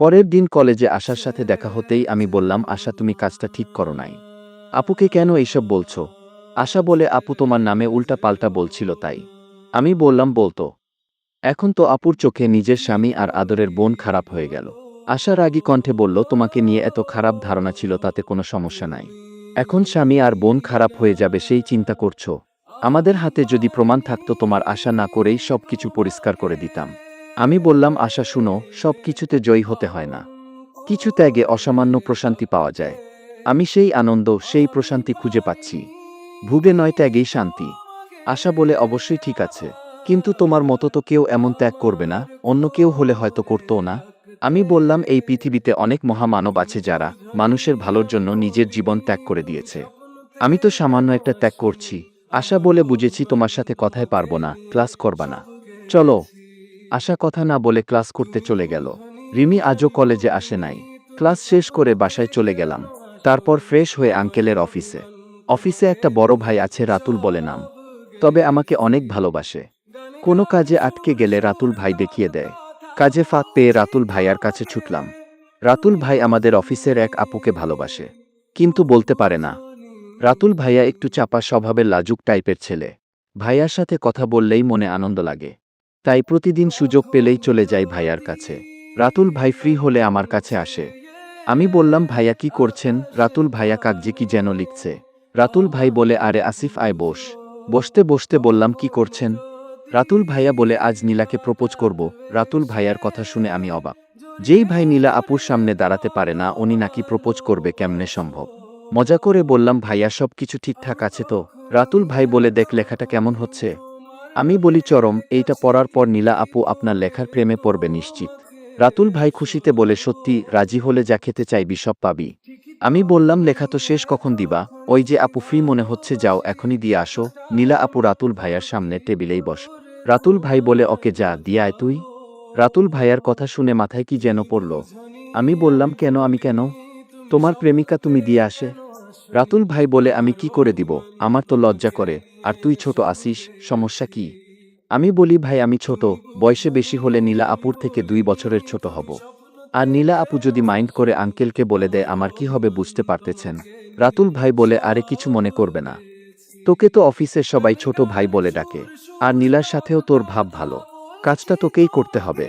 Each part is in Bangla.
পরের দিন কলেজে আশার সাথে দেখা হতেই আমি বললাম, আশা, তুমি কাজটা ঠিক করো নাই। আপুকে কেন এইসব বলছো? আশা বলে, আপু তোমার নামে উল্টা পাল্টা বলছিল তাই। আমি বললাম, বলতো। এখন তো আপুর চোখে নিজের স্বামী আর আদরের বোন খারাপ হয়ে গেল। আশা রাগী কণ্ঠে বলল, তোমাকে নিয়ে এত খারাপ ধারণা ছিল, তাতে কোনো সমস্যা নাই। এখন স্বামী আর বোন খারাপ হয়ে যাবে, সেই চিন্তা করছ। আমাদের হাতে যদি প্রমাণ থাকতো, তোমার আশা না করেই সব কিছু পরিষ্কার করে দিতাম। আমি বললাম, আশা শুনো, সব কিছুতে জয়ী হতে হয় না। কিছু ত্যাগে অসামান্য প্রশান্তি পাওয়া যায়। আমি সেই আনন্দ, সেই প্রশান্তি খুঁজে পাচ্ছি। ভুগে নয় ত্যাগেই শান্তি। আশা বলে, অবশ্যই ঠিক আছে। কিন্তু তোমার মতো তো কেউ এমন ত্যাগ করবে না, অন্য কেউ হলে হয়তো করতো না। আমি বললাম, এই পৃথিবীতে অনেক মহামানব আছে যারা মানুষের ভালোর জন্য নিজের জীবন ত্যাগ করে দিয়েছে। আমি তো সামান্য একটা ত্যাগ করছি। আশা বলে, বুঝেছি, তোমার সাথে কথায় পারব না, ক্লাস করবা না। চলো আশা কথা না বলে ক্লাস করতে চলে গেল। রিমি আজও কলেজে আসে নাই। ক্লাস শেষ করে বাসায় চলে গেলাম। তারপর ফ্রেশ হয়ে আঙ্কেলের অফিসে। অফিসে একটা বড় ভাই আছে, রাতুল বলে নাম। তবে আমাকে অনেক ভালোবাসে। কোনো কাজে আটকে গেলে রাতুল ভাই দেখিয়ে দেয়। কাজে ফাঁক পেয়ে রাতুল ভাইয়ার কাছে ছুটলাম। রাতুল ভাই আমাদের অফিসের এক আপুকে ভালোবাসে। কিন্তু বলতে পারে না। রাতুল ভাইয়া একটু চাপা স্বভাবের লাজুক টাইপের ছেলে। ভাইয়ার সাথে কথা বললেই মনে আনন্দ লাগে। তাই প্রতিদিন সুযোগ পেলেই চলে যাই ভাইয়ার কাছে। রাতুল, ভাই ফ্রি হলে আমার কাছে আসে। আমি বললাম, ভাইয়া, কি করছেন? রাতুল, ভাইয়া কাগজে কি যেন লিখছে। রাতুল, ভাই, বলে, আরে, আসিফ, আয়, বস। বসতে বসতে বললাম, কি করছেন? রাতুল, ভাইয়া, বলে, আজ নীলাকে প্রপোজ করব। রাতুল, ভাইয়ার কথা শুনে আমি অবাক। যেই ভাই নীলা আপুর সামনে দাঁড়াতে পারে না, উনি নাকি প্রপোজ করবে, কেমনে সম্ভব? মজা করে বললাম, ভাইয়া সব কিছু ঠিকঠাক আছে তো? রাতুল, ভাই, বলে, দেখ, লেখাটা কেমন হচ্ছে? আমি বলি, চরম, এইটা পড়ার পর নীলা আপু আপনার লেখার প্রেমে পড়বে নিশ্চিত। রাতুল ভাই খুশিতে বলে, সত্যি, রাজি হলে যা খেতে চাইবি, সব পাবি। আমি বললাম, লেখা তো শেষ, কখন দিবা? ওই যে আপু ফ্রি মনে হচ্ছে, যাও, এখনই দিয়ে আসো। নীলা আপু রাতুল ভাইয়ার সামনে টেবিলেই বস। রাতুল ভাই বলে, ওকে যা, দিয়ে আয় তুই। রাতুল ভাইয়ার কথা শুনে মাথায় কি যেন পড়ল। আমি বললাম, কেন, আমি কেন? তোমার প্রেমিকা তুমি দিয়ে আসে। রাতুল ভাই বলে, আমি কি করে দিব? আমার তো লজ্জা করে। আর তুই ছোট আসিস সমস্যা কি? আমি বলি, ভাই, আমি ছোট, বয়সে বেশি হলে নীলা আপুর থেকে দুই বছরের ছোট হব। আর নীলা আপু যদি মাইন্ড করে আঙ্কেলকে বলে দেয়, আমার কি হবে বুঝতে পারতেছেন? রাতুল ভাই বলে, আরে, কিছু মনে করবে না। তোকে তো অফিসের সবাই ছোট ভাই বলে ডাকে, আর নীলার সাথেও তোর ভাব ভালো। কাজটা তোকেই করতে হবে।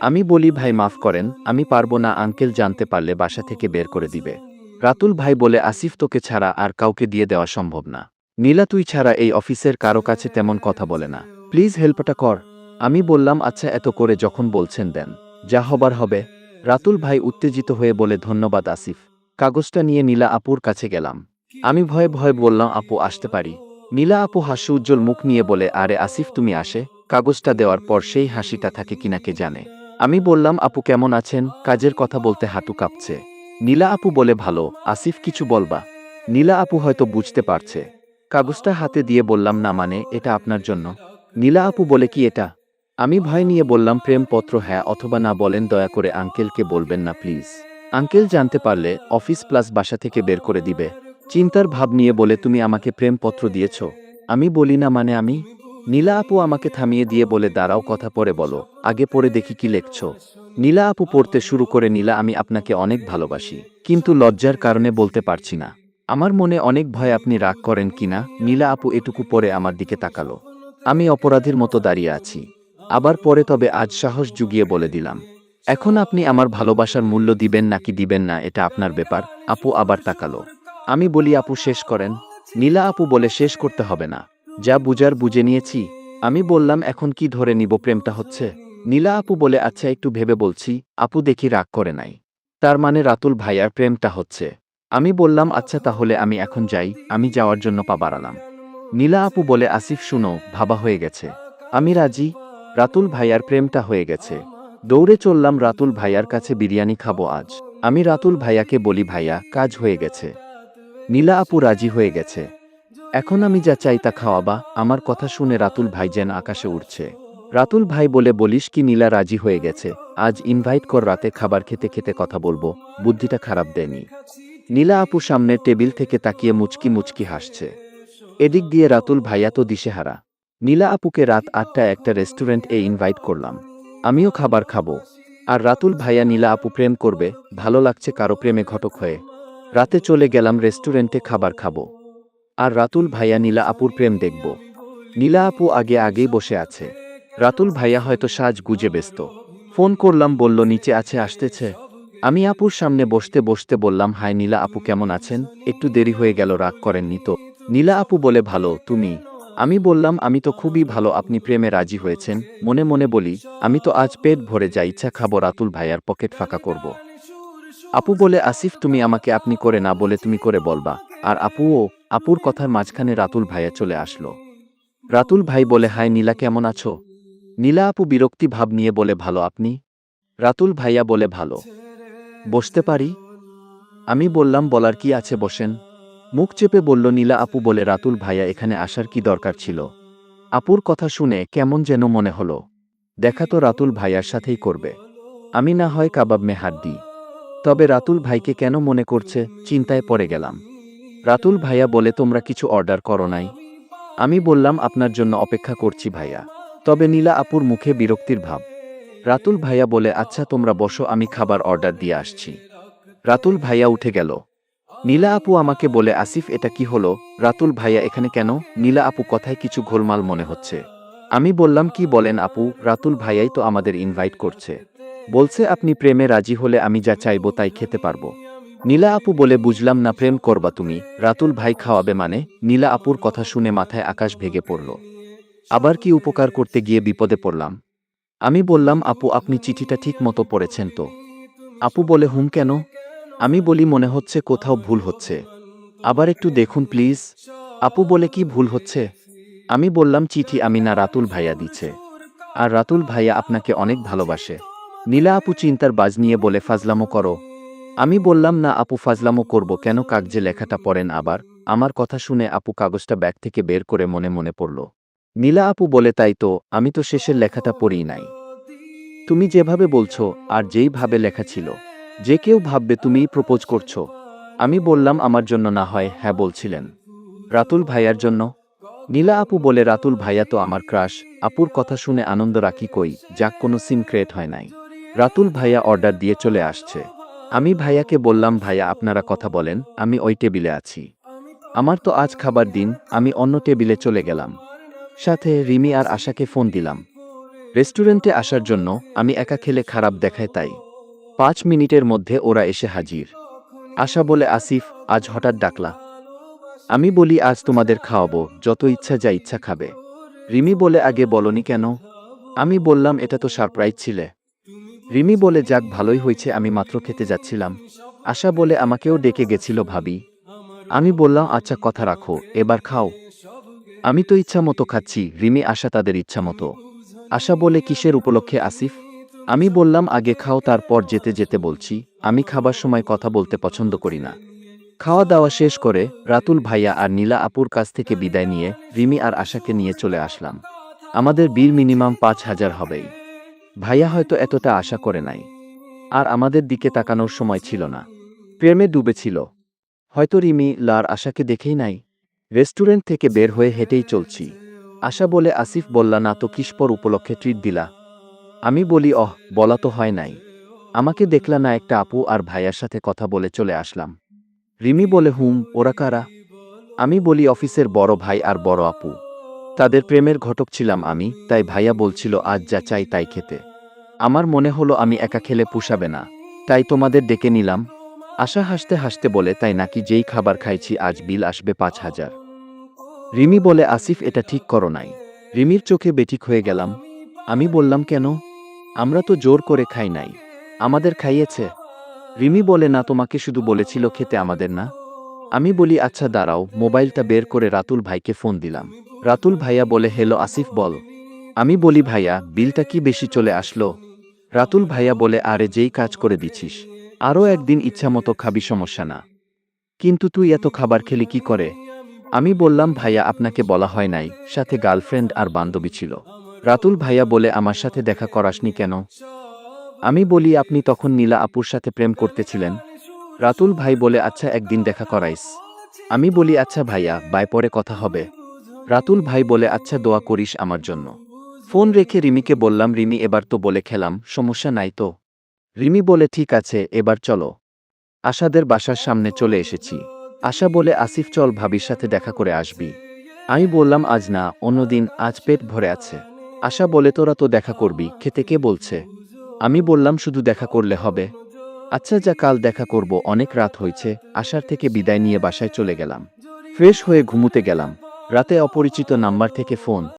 আমি বলি, ভাই, মাফ করেন, আমি পারব না, আঙ্কেল জানতে পারলে বাসা থেকে বের করে দিবে। রাতুল ভাই বলে, আসিফ তোকে ছাড়া আর কাউকে দিয়ে দেওয়া সম্ভব না। নীলা, তুই ছাড়া এই অফিসের কারও কাছে তেমন কথা বলে না। প্লিজ হেল্পটা কর। আমি বললাম আচ্ছা এত করে যখন বলছেন দেন। যা হবার হবে। রাতুল ভাই উত্তেজিত হয়ে বলে, ধন্যবাদ, আসিফ। কাগজটা নিয়ে নীলা আপুর কাছে গেলাম। আমি ভয়ে ভয়ে বললাম, আপু, আসতে পারি। নীলা আপু হাস্য উজ্জ্বল মুখ নিয়ে বলে, আরে, আসিফ, তুমি আসে। কাগজটা দেওয়ার পর সেই হাসিটা থাকে কিনা কে জানে? আমি বললাম, আপু, কেমন আছেন? কাজের কথা বলতে হাঁটু কাঁপছে। নীলা আপু বলে, ভালো। আসিফ, কিছু বলবা? নীলা আপু হয়তো বুঝতে পারছে। কাগজটা হাতে দিয়ে বললাম, না মানে এটা আপনার জন্য। নীলা আপু বলে, কি এটা? আমি ভয় নিয়ে বললাম, প্রেমপত্র হ্যাঁ অথবা না বলেন, দয়া করে আঙ্কেলকে বলবেন না, প্লিজ। আঙ্কেল জানতে পারলে অফিস প্লাস বাসা থেকে বের করে দিবে। চিন্তার ভাব নিয়ে বলে, তুমি আমাকে প্রেমপত্র দিয়েছ। আমি বলি, না মানে আমি? নীলা আপু আমাকে থামিয়ে দিয়ে বলে, দাঁড়াও, কথা পরে বলো, আগে পড়ে দেখি কি লেখছ। নীলা আপু পড়তে শুরু করে, নীলা, আমি আপনাকে অনেক ভালোবাসি, কিন্তু লজ্জার কারণে বলতে পারছি না। আমার মনে অনেক ভয় আপনি রাগ করেন কিনা? নীলা আপু এটুকু পরে আমার দিকে তাকালো। আমি অপরাধীর মতো দাঁড়িয়ে আছি। আবার পরে তবে আজ সাহস জুগিয়ে বলে দিলাম। এখন আপনি আমার ভালোবাসার মূল্য দিবেন নাকি দিবেন না, এটা আপনার ব্যাপার? আপু আবার তাকালো। আমি বলি, আপু, শেষ করেন। নীলা আপু বলে, শেষ করতে হবে না। যা বুঝার বুঝে নিয়েছি। আমি বললাম, এখন কি ধরে নিব? প্রেমটা হচ্ছে? নীলা আপু বলে আচ্ছা একটু ভেবে বলছি। আপু দেখি রাগ করে নাই। তার মানে রাতুল ভাইয়ার প্রেমটা হচ্ছে। আমি বললাম আচ্ছা তাহলে আমি এখন যাই। আমি যাওয়ার জন্য পা বাড়ালাম। নীলা আপু বলে, আসিফ, শুনো, ভাবা হয়ে গেছে। আমি রাজি। রাতুল ভাইয়ার প্রেমটা হয়ে গেছে। দৌড়ে চললাম রাতুল ভাইয়ার কাছে বিরিয়ানি খাব আজ। আমি রাতুল ভাইয়াকে বলি, ভাইয়া, কাজ হয়ে গেছে। নীলা আপু রাজি হয়ে গেছে। এখন আমি যা চাই তা খাওয়াবা আমার কথা শুনে রাতুল ভাই যেন আকাশে উঠছে রাতুল ভাই বলে, বলিস কি, নীলা রাজি হয়ে গেছে। আজ ইনভাইট কর, রাতে খাবার খেতে খেতে কথা বলব। বুদ্ধিটা খারাপ দেয়নি। নীলা আপু সামনের টেবিল থেকে তাকিয়ে মুচকি মুচকি হাসছে। এদিক দিয়ে রাতুল ভাইয়া তো দিশেহারা। নীলা আপুকে রাত আটটা একটা রেস্টুরেন্ট এ ইনভাইট করলাম। আমিও খাবার খাব। আর রাতুল ভাইয়া নীলা আপু প্রেম করবে, ভালো লাগছে কারও প্রেমে ঘটক হয়ে। রাতে চলে গেলাম রেস্টুরেন্টে খাবার খাব। আর রাতুল ভাইয়া নীলা আপুর প্রেম দেখব। নীলা আপু আগে আগেই বসে আছে। রাতুল ভাইয়া হয়তো সাজ গুজে ব্যস্ত। ফোন করলাম, বলল, নিচে আছে, আসতেছে? আমি আপুর সামনে বসতে বসতে বললাম, হাই নীলা আপু কেমন আছেন? একটু দেরি হয়ে গেল, রাগ করেননি তো। নীলা আপু বলে, ভালো, তুমি? আমি বললাম, আমি তো খুবই ভালো, আপনি প্রেমে রাজি হয়েছেন। মনে মনে বলি, আমি তো আজ পেট ভরে যা ইচ্ছা খাব, রাতুল ভাইয়ার পকেট ফাঁকা করব। আপু বলে, আসিফ, তুমি আমাকে আপনি করে না বলে তুমি করে বলবা। আর আপুও, আপুর কথার মাঝখানে রাতুল ভাইয়া চলে আসলো। রাতুল ভাই বলে, হাই নীলা, কেমন আছো? নীলা আপু বিরক্তি ভাব নিয়ে বলে, ভালো, আপনি? রাতুল ভাইয়া বলে, ভালো। বসতে পারি? আমি বললাম, বলার কি আছে বসেন। মুখ চেপে বলল, নীলা আপু বলে, রাতুল ভাইয়া, এখানে আসার কি দরকার ছিল? আপুর কথা শুনে কেমন যেন মনে হলো। দেখা তো রাতুল ভাইয়ার সাথেই করবে। আমি না হয় কাবাব মে হাত দিই। তবে রাতুল ভাইকে কেন মনে করছে? চিন্তায় পড়ে গেলাম। রাতুল ভাইয়া বলে, তোমরা কিছু অর্ডার করো নাই। আমি বললাম, আপনার জন্য অপেক্ষা করছি ভাইয়া। তবে নীলা আপুর মুখে বিরক্তির ভাব। রাতুল ভাইয়া বলে আচ্ছা তোমরা বসো, আমি খাবার অর্ডার দিয়ে আসছি। রাতুল ভাইয়া উঠে গেল। নীলা আপু আমাকে বলে, আসিফ, এটা কি হলো? রাতুল ভাইয়া এখানে কেন? নীলা আপু, কথায় কিছু ঘোলমাল মনে হচ্ছে। আমি বললাম, কি বলেন আপু? রাতুল ভাইয়াই তো আমাদের ইনভাইট করছে। বলছে, আপনি প্রেমে রাজি হলে আমি যা চাইব তাই খেতে পারব। নীলা আপু বলে, বুঝলাম না, প্রেম করবা তুমি। রাতুল ভাই খাওয়াবে মানে? নীলা আপুর কথা শুনে মাথায় আকাশ ভেঙে পড়ল। আবার কি উপকার করতে গিয়ে বিপদে পড়লাম? আমি বললাম, আপু, আপনি চিঠিটা ঠিক মতো পড়েছেন তো? আপু বলে, হুম, কেন? আমি বলি, মনে হচ্ছে কোথাও ভুল হচ্ছে। আবার একটু দেখুন, প্লিজ। আপু বলে, কি ভুল হচ্ছে? আমি বললাম, চিঠি আমি না রাতুল ভাইয়া দিচ্ছে আর রাতুল ভাইয়া আপনাকে অনেক ভালোবাসে। নীলা আপু চিন্তার বাজ নিয়ে বলে, ফাজলামো করো। আমি বললাম, না আপু, ফাজলামো করব। কেন কাগজে লেখাটা পড়েন আবার? আমার কথা শুনে আপু কাগজটা ব্যাগ থেকে বের করে মনে মনে পড়ল। নীলা আপু বলে, তাই তো, আমি তো শেষের লেখাটা পড়ি নাই। তুমি যেভাবে বলছো আর যেইভাবে লেখা ছিল, যে কেউ ভাববে তুমিই প্রপোজ করছ। আমি বললাম আমার জন্য না হয় হ্যাঁ বলছিলেন। রাতুল ভাইয়ার জন্য? নীলা আপু বলে, রাতুল ভাইয়া তো আমার ক্রাশ। আপুর কথা শুনে আনন্দ রাখি কই, যাক কোনো সিম ক্রিয়েট হয় নাই। রাতুল ভাইয়া অর্ডার দিয়ে চলে আসছে। আমি ভাইয়াকে বললাম, ভাইয়া, আপনারা কথা বলেন, আমি ওই টেবিলে আছি। আমার তো আজ খাবার দিন, আমি অন্য টেবিলে চলে গেলাম। সাথে রিমি আর আশাকে ফোন দিলাম। রেস্টুরেন্টে আসার জন্য আমি একা খেলে খারাপ দেখায় তাই। পাঁচ মিনিটের মধ্যে ওরা এসে হাজির। আশা বলে, আসিফ, আজ হঠাৎ ডাকলা। আমি বলি, আজ তোমাদের খাওয়াবো, যত ইচ্ছা যা ইচ্ছা খাবে। রিমি বলে, আগে বলনি কেন? আমি বললাম, এটা তো সারপ্রাইজ ছিলে। রিমি বলে, যাক, ভালোই হয়েছে, আমি মাত্র খেতে যাচ্ছিলাম। আশা বলে, আমাকেও ডেকে গেছিল ভাবি। আমি বললাম আচ্ছা কথা রাখো, এবার খাও। আমি তো ইচ্ছা মতো খাচ্ছি, রিমি আশা তাদের ইচ্ছা মতো আশা বলে কিসের উপলক্ষে, আসিফ? আমি বললাম, আগে খাও, তারপর যেতে যেতে বলছি। আমি খাবার সময় কথা বলতে পছন্দ করি না। খাওয়া দাওয়া শেষ করে, রাতুল ভাইয়া আর নীলা আপুর কাছ থেকে বিদায় নিয়ে রিমি আর আশাকে নিয়ে চলে আসলাম। আমাদের বীর মিনিমাম পাঁচ হাজার হবেই। ভাইয়া হয়তো এতটা আশা করে নাই। আর আমাদের দিকে তাকানোর সময় ছিল না। প্রেমে ডুবেছিল। হয়তো রিমি, লার, আশাকে দেখেই নাই। রেস্টুরেন্ট থেকে বের হয়ে হেঁটেই চলছি। আশা বলে আসিফ বললা, না তো কিসপর উপলক্ষে ট্রিট দিলা। আমি বলি, অহ, বলা তো হয় নাই। আমাকে দেখলা না একটা আপু আর ভাইয়ার সাথে কথা বলে চলে আসলাম। রিমি বলে, হুম, ওরা কারা? আমি বলি, অফিসের বড় ভাই আর বড় আপু। তাদের প্রেমের ঘটক ছিলাম আমি, তাই ভাইয়া বলছিল, আজ যা চাই তাই খেতে। আমার মনে হলো, আমি একা খেলে পুষাবে না। তাই তোমাদের ডেকে নিলাম। আশা হাসতে হাসতে বলে, তাই নাকি যেই খাবার খাইছি আজ বিল আসবে পাঁচ হাজার? রিমি বলে, আসিফ, এটা ঠিক করো নাই। রিমির চোখে বেঠিক হয়ে গেলাম। আমি বললাম, কেন? আমরা তো জোর করে খাই নাই। আমাদের খাইয়েছে। রিমি বলে, না, তোমাকে শুধু বলেছিল খেতে আমাদের না। আমি বলি আচ্ছা দাঁড়াও, মোবাইলটা বের করে রাতুল ভাইকে ফোন দিলাম। রাতুল ভাইয়া বলে হেলো আসিফ, বল। আমি বলি, ভাইয়া, বিলটা কি বেশি চলে আসলো? রাতুল ভাইয়া বলে, আরে, যেই কাজ করে দিছিস। আরও একদিন ইচ্ছামতো খাবি সমস্যা না। কিন্তু তুই এত খাবার খেলি কি করে? আমি বললাম, ভাইয়া, আপনাকে বলা হয় নাই। সাথে গার্লফ্রেন্ড আর বান্ধবী ছিল। রাতুল ভাইয়া বলে, আমার সাথে দেখা করাসনি কেন? আমি বলি, আপনি তখন নীলা আপুর সাথে প্রেম করতেছিলেন? রাতুল ভাই বলে আচ্ছা একদিন দেখা করাইস। আমি বলি আচ্ছা ভাইয়া, বাই পরে কথা হবে। রাতুল ভাই বলে আচ্ছা দোয়া করিস আমার জন্য। ফোন রেখে রিমিকে বললাম, রিমি, এবার তো বলে খেলাম, সমস্যা নাই তো? রিমি বলে, ঠিক আছে, এবার চলো। আশাদের বাসার সামনে চলে এসেছি। আশা বলে, আসিফ, চল ভাবির সাথে দেখা করে আসবি। আমি বললাম, আজ না, অন্যদিন, আজ পেট ভরে আছে। আশা বলে, তোরা তো দেখা করবি, খেতে কে বলছে? আমি বললাম, শুধু দেখা করলে হবে। আচ্ছা যা, কাল দেখা করব, অনেক রাত হয়েছে। আশার থেকে বিদায় নিয়ে বাসায় চলে গেলাম। ফ্রেশ হয়ে ঘুমুতে গেলাম। রাতে অপরিচিত নাম্বার থেকে ফোন